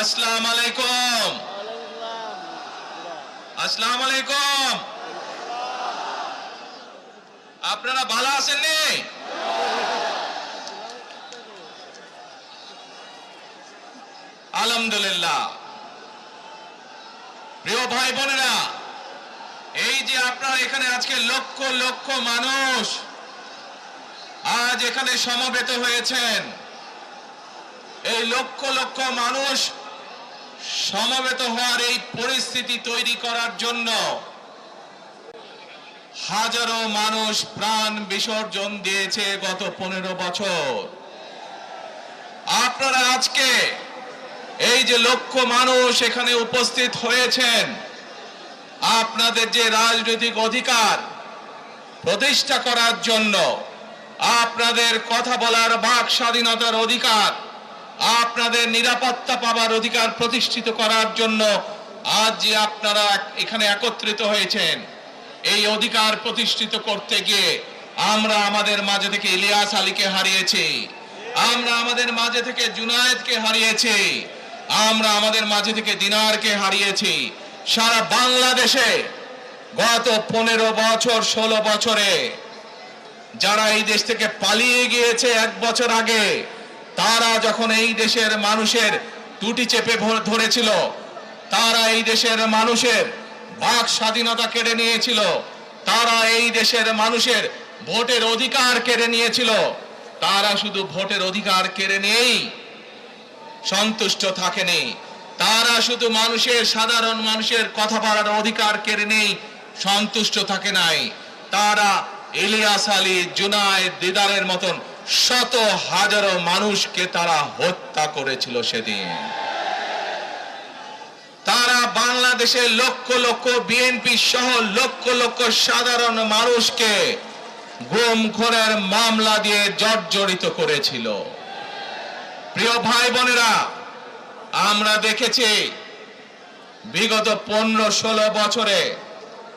আসসালাম আলাইকুম আসসালাম আলাইকুম আপনারা ভালো আছেন নি আলহামদুলিল্লাহ। প্রিয় ভাই বোনেরা, এই যে আপনারা এখানে আজকে লক্ষ লক্ষ মানুষ আজ এখানে সমবেত হয়েছেন। এই লক্ষ লক্ষ মানুষ সমবেত হওয়ার এই পরিস্থিতি তৈরি করার জন্য হাজারো মানুষ প্রাণ বিসর্জন দিয়েছে গত পনেরো বছর। আপনারা আজকে এই যে লক্ষ মানুষ এখানে উপস্থিত হয়েছেন, আপনাদের যে রাজনৈতিক অধিকার প্রতিষ্ঠা করার জন্য, আপনাদের কথা বলার বাক স্বাধীনতার অধিকার আপনাদের নিরাপত্তা পাবার অধিকার প্রতিষ্ঠিত করার জন্য আজ যে আপনারা এখানে একত্রিত হয়েছেন। এই অধিকার প্রতিষ্ঠিত করতে গিয়ে আমরা আমাদের মাঝে থেকে ইলিয়াস আলীকে হারিয়েছি। আমরা আমাদের মাঝে থেকে জুনায়েদকে হারিয়েছি। আমরা আমাদের মাঝে থেকে দিনারকে হারিয়েছি। সারা বাংলাদেশে গত পনেরো বছর, ষোলো বছরে যারা এই দেশ থেকে পালিয়ে গিয়েছে এক বছর আগে তারা যখন এই দেশের মানুষের টুটি চেপে ধরেছিল, তারা এই দেশের মানুষের বাক স্বাধীনতা কেড়ে নিয়েছিল, তারা এই দেশের মানুষের ভোটের অধিকার কেড়ে নিয়েছিল, তারা শুধু ভোটের অধিকার কেড়ে নেই সন্তুষ্ট থাকেনি, তারা শুধু মানুষের, সাধারণ মানুষের কথা বলার অধিকার কেড়ে নেই সন্তুষ্ট থাকে নাই, তারা ইলিয়াস আলী জুনায়েদ দিদারের মতন শত হাজারো মানুষকে তারা হত্যা করেছিল সেদিন। তারা বাংলাদেশের লক্ষ লক্ষ বিএনপি সহ লক্ষ লক্ষ সাধারণ মানুষকে গুম খুনের মামলা দিয়ে জর্জরিত করেছিল। প্রিয় ভাই বোনেরা, আমরা দেখেছি বিগত পনেরো ষোলো বছরে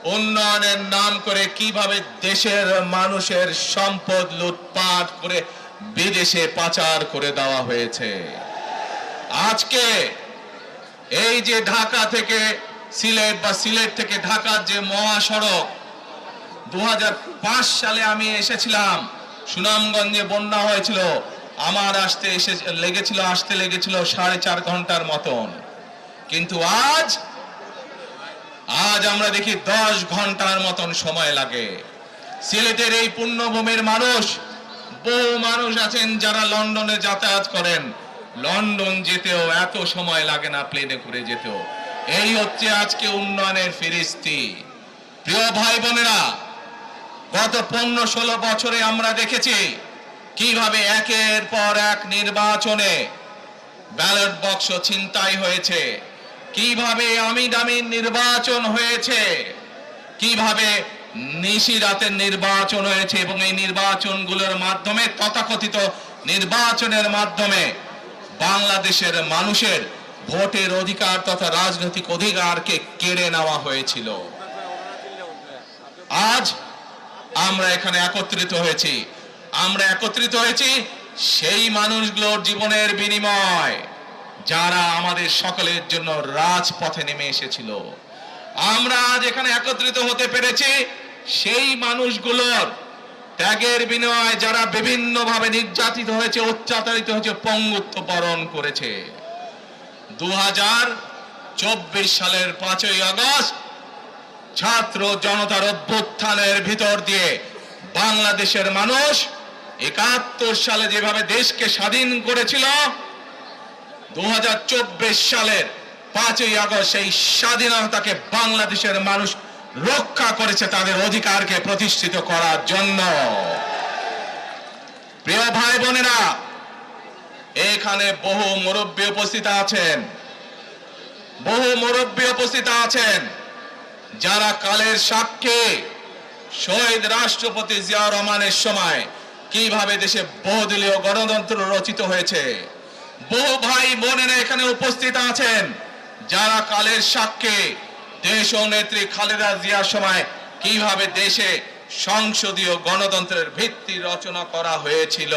উন্নয়নের নাম করে কীভাবে দেশের মানুষের সম্পদ লুটপাট করে বিদেশে পাচার করে দেওয়া হয়েছে। আজকে এই যে ঢাকা থেকে সিলেট বা সিলেট থেকে ঢাকার যে মহাসড়ক দু হাজার পাঁচ সালে আমি এসেছিলাম। সুনামগঞ্জে বন্যা হয়েছিল। আমার আসতে এসে লেগেছিল, আসতে লেগেছিল সাড়ে চার ঘণ্টার মতন। কিন্তু আজ আজ আমরা দেখি দশ ঘণ্টার মতন সময় লাগে। সিলেটের এই পুণ্যভূমির মানুষ, বহু মানুষ আছেন যারা লন্ডনে যাতায়াত করেন। লন্ডন যেতেও এত সময় লাগে না প্লেনে করে যেতেও। এই হচ্ছে আজকে উন্নয়নের ফিরিস্তি। প্রিয় ভাই বোনেরা, গত পনেরো ষোলো বছরে আমরা দেখেছি কীভাবে একের পর এক নির্বাচনে ব্যালট বক্স ছিনতাই হয়েছে। কীভাবে আমি দামির নির্বাচন হয়েছে? কীভাবে নিশি রাতের নির্বাচন হয়েছে এবং এই নির্বাচনগুলোর মাধ্যমে তথাকথিত নির্বাচনের মাধ্যমে বাংলাদেশের মানুষের ভোটের অধিকার তথা রাজনৈতিক অধিকারকে কেড়ে নেওয়া হয়েছিল। আজ আমরা এখানে একত্রিত হয়েছি। আমরা একত্রিত হয়েছি সেই মানুষগুলোর জীবনের বিনিময়। যারা আমাদের সকলের জন্য রাজপথে নেমে এসেছিল। আমরা আজ এখানে একত্রিত হতে পেরেছি, সেই মানুষগুলোর ত্যাগের বিনিময়ে যারা বিভিন্ন ভাবে নির্যাতিত হয়েছে, অত্যাচারিত হয়েছে, পঙ্গুত্ব বরণ করেছে। দু চব্বিশ সালের পাঁচই আগস্ট ছাত্র জনতার অভ্যুত্থানের ভিতর দিয়ে বাংলাদেশের মানুষ একাত্তর সালে যেভাবে দেশকে স্বাধীন করেছিল দু হাজার চব্বিশ সালের পাঁচই আগস্ট সেই স্বাধীনতাকে বাংলাদেশের মানুষ রক্ষা করেছে তাদের অধিকারকে প্রতিষ্ঠিত করার জন্য। প্রিয় ভাই বোনেরা, এখানে বহু মুরব্বী উপস্থিত আছেন। বহু মুরব্বী উপস্থিত আছেন। যারা কালের সাক্ষী, শহীদ রাষ্ট্রপতি জিয়া রহমানের সময় কীভাবে দেশে বহুদলীয় গণতন্ত্র রচিত হয়েছে বহু ভাই বোনেরা এখানে উপস্থিত আছেন। যারা কালের সাক্ষে, দেশ ও নেত্রী খালেদা জিয়ার সময় কীভাবে দেশে সংসদীয় গণতন্ত্রের ভিত্তি রচনা করা হয়েছিল।